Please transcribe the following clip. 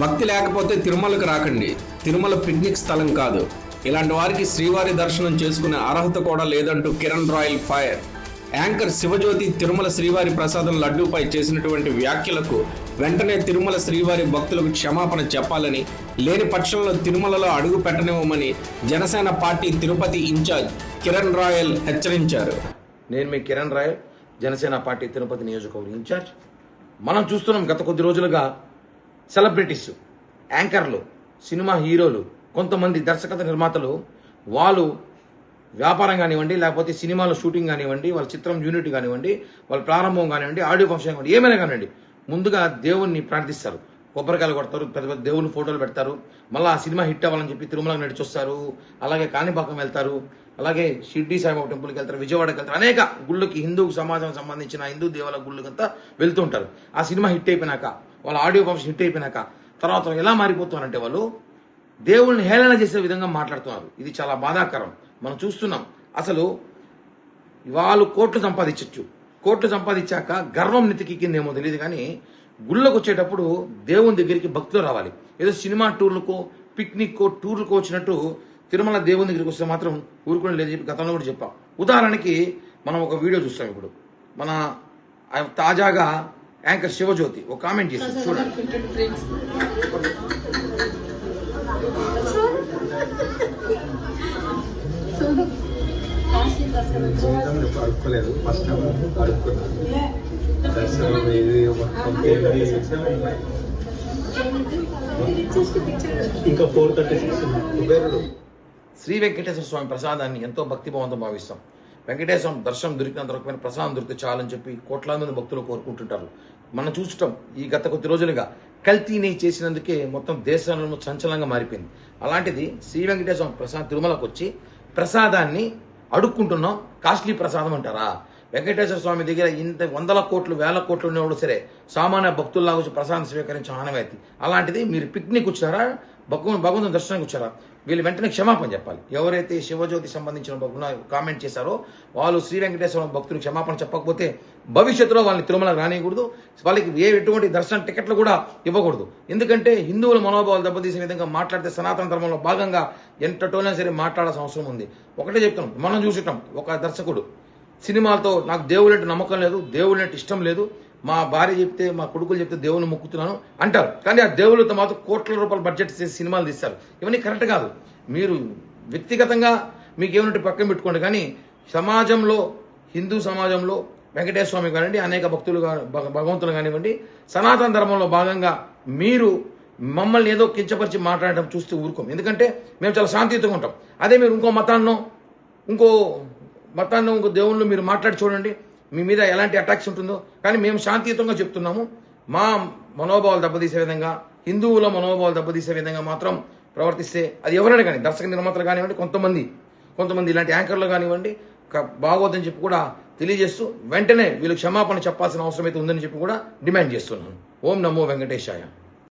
భక్తి లేకపోతే తిరుమలకు రాకండి. తిరుమల పిక్నిక్ స్థలం కాదు. ఇలాంటి వారికి శ్రీవారి దర్శనం చేసుకునే అర్హత కూడా లేదంటూ Kiran royal fire. Anchor Shivajyothi Tirumala శ్రీవారి ప్రసాదం లడ్డూపై చేసినటువంటి వ్యాఖ్యలకు వెంటనే తిరుమల శ్రీవారి భక్తులకు క్షమాపణ చెప్పాలని లేని పక్షంలో తిరుమలలో అడుగు పెట్టనివ్వమని Janasena party Tirupati incharge Kiran royal హెచ్చరించారు. నేను మీ కిరణ్ రాయల్ జనసేన పార్టీ తిరుపతి నియోజకవర్గం ఇన్ఛార్జ్. మనం చూస్తున్నాం గత కొద్ది రోజులుగా సెలబ్రిటీస్ యాంకర్లు సినిమా హీరోలు కొంతమంది దర్శకత నిర్మాతలు వాళ్ళు వ్యాపారం కానివ్వండి లేకపోతే సినిమాలో షూటింగ్ కానివ్వండి వాళ్ళ చిత్రం యూనిట్ కానివ్వండి వాళ్ళ ప్రారంభం కానివ్వండి ఆడియో ఫంక్షన్ కానివ్వండి ఏమైనా కానివ్వండి ముందుగా దేవుణ్ణి ప్రార్థిస్తారు. కొబ్బరికాయలు కొడతారు పెద్ద పెద్ద దేవుని ఫోటోలు పెడతారు. మళ్ళీ ఆ సినిమా హిట్ అవ్వాలని చెప్పి తిరుమలకు నడిచొస్తారు. అలాగే కాణిపాకం వెళ్తారు. అలాగే షిర్డీ సాయిబాబా టెంపుల్కి వెళ్తారు విజయవాడకి వెళ్తారు. అనేక గుళ్ళకి హిందూ సమాజం సంబంధించిన హిందూ దేవాల గుళ్ళకంతా వెళ్తూ ఉంటారు. ఆ సినిమా హిట్ అయిపోయినాక వాళ్ళ ఆడియో ఫంక్షన్ హిట్ అయిపోయినాక తర్వాత ఎలా మారిపోతున్నారంటే వాళ్ళు దేవుళ్ళని హేళన చేసే విధంగా మాట్లాడుతున్నారు. ఇది చాలా బాధాకరం. మనం చూస్తున్నాం. అసలు వాళ్ళు కోట్లు సంపాదించచ్చు. కోట్లు సంపాదించాక గర్వం నెతికిందేమో తెలియదు కానీ గుళ్ళకు వచ్చేటప్పుడు దేవుని దగ్గరికి భక్తులు రావాలి. ఏదో సినిమా టూర్లకో పిక్నిక్కో టూర్లకో వచ్చినట్టు తిరుమల దేవుని దగ్గరికి వస్తే మాత్రం ఊరుకుని లేదు చెప్పి గతంలో కూడా చెప్పాం. ఉదాహరణకి మనం ఒక వీడియో చూస్తాం ఇప్పుడు. మన తాజాగా యాంకర్ శివజ్యోతి ఒక కామెంట్ చేసి చూడండి. జీవితంలో ఫస్ట్ టైం దర్శనం? ఇంకా four thirty six Sri Venkateswara Swamy ప్రసాదాన్ని ఎంతో భక్తిభావంతో భావిస్తాం. వెంకటేశం దర్శనం దొరికినంత రకమైన ప్రసాదం దొరికితే చాలని చెప్పి కోట్లాది మంది భక్తులు కోరుకుంటుంటారు. మనం చూడటం ఈ గత కొద్ది రోజులుగా కల్తీని చేసినందుకే మొత్తం దేశంలో సంచలనంగా మారిపోయింది. అలాంటిది శ్రీ వెంకటేశ్వర ప్రసాద్ తిరుమలకు వచ్చి ప్రసాదాన్ని అడుక్కుంటున్నాం. కాస్ట్లీ ప్రసాదం అంటారా? వెంకటేశ్వర స్వామి దగ్గర ఇంత వందల కోట్లు వేల కోట్లు ఉన్నప్పుడు సరే సామాన్య భక్తుల్లాగా వచ్చి ప్రసాదం స్వీకరించే ఆనవాయితీ. అలాంటిది మీరు పిక్నిక్ వచ్చినారా? భగవంతు భగవంతుని దర్శనానికి వచ్చారా వీళ్ళు వెంటనే క్షమాపణ చెప్పాలి. ఎవరైతే శివజ్యోతి సంబంధించిన భక్తులు కామెంట్ చేశారో వాళ్ళు శ్రీ వెంకటేశ్వర భక్తులు క్షమాపణ చెప్పకపోతే భవిష్యత్తులో వాళ్ళని తిరుమల రానియకూడదు. వాళ్ళకి ఏ ఎటువంటి దర్శన టికెట్లు కూడా ఇవ్వకూడదు. ఎందుకంటే హిందువుల మనోభావాలు దెబ్బతీసే విధంగా మాట్లాడితే సనాతన ధర్మంలో భాగంగా ఎంతటోనే సరే మాట్లాడాల్సిన అవసరం ఉంది. ఒకటే చెప్తాం మనం చూసుకుంటాం ఒక దర్శకుడు. సినిమాలతో నాకు దేవుడు అంటే నమ్మకం లేదు దేవుడు అంటే ఇష్టం లేదు. మా భార్య చెప్తే మా కొడుకులు చెప్తే దేవుని మొక్కుతున్నాను అంటారు. కానీ ఆ దేవుళ్ళతో మాత్రం కోట్ల రూపాయల బడ్జెట్ చేసి సినిమాలు తీస్తారు. ఇవన్నీ కరెక్ట్ కాదు. మీరు వ్యక్తిగతంగా మీకు ఏమంటే పక్కన పెట్టుకోండి. కానీ సమాజంలో హిందూ సమాజంలో వెంకటేశ్వర స్వామి కానివ్వండి అనేక భక్తులు భగ- భగవంతులు కానివ్వండి సనాతన ధర్మంలో భాగంగా మీరు మమ్మల్ని ఏదో కించపరిచి మాట్లాడటం చూస్తూ ఊరుకోం. ఎందుకంటే మేము చాలా శాంతియుతంగా ఉంటాం. అదే మీరు ఇంకో మతాన్నో ఇంకో మతాన్నో ఇంకో దేవుళ్ళు మీరు మాట్లాడి చూడండి. మీ మీద ఎలాంటి అటాక్స్ ఉంటుందో. కానీ మేము శాంతియుతంగా చెప్తున్నాము. మా మనోభావాలు దెబ్బతీసే విధంగా హిందువుల మనోభావాలు దెబ్బతీసే విధంగా మాత్రం ప్రవర్తిస్తే అది ఎవరైనా కానీ దర్శక నిర్మాతలు కానివ్వండి కొంతమంది కొంతమంది ఇలాంటి యాంకర్లు కానివ్వండి బాగోద్దని చెప్పి కూడా తెలియజేస్తూ వెంటనే వీళ్ళు క్షమాపణ చెప్పాల్సిన అవసరం అయితే ఉందని చెప్పి కూడా డిమాండ్ చేస్తున్నాను. ఓం నమో వెంకటేశాయ.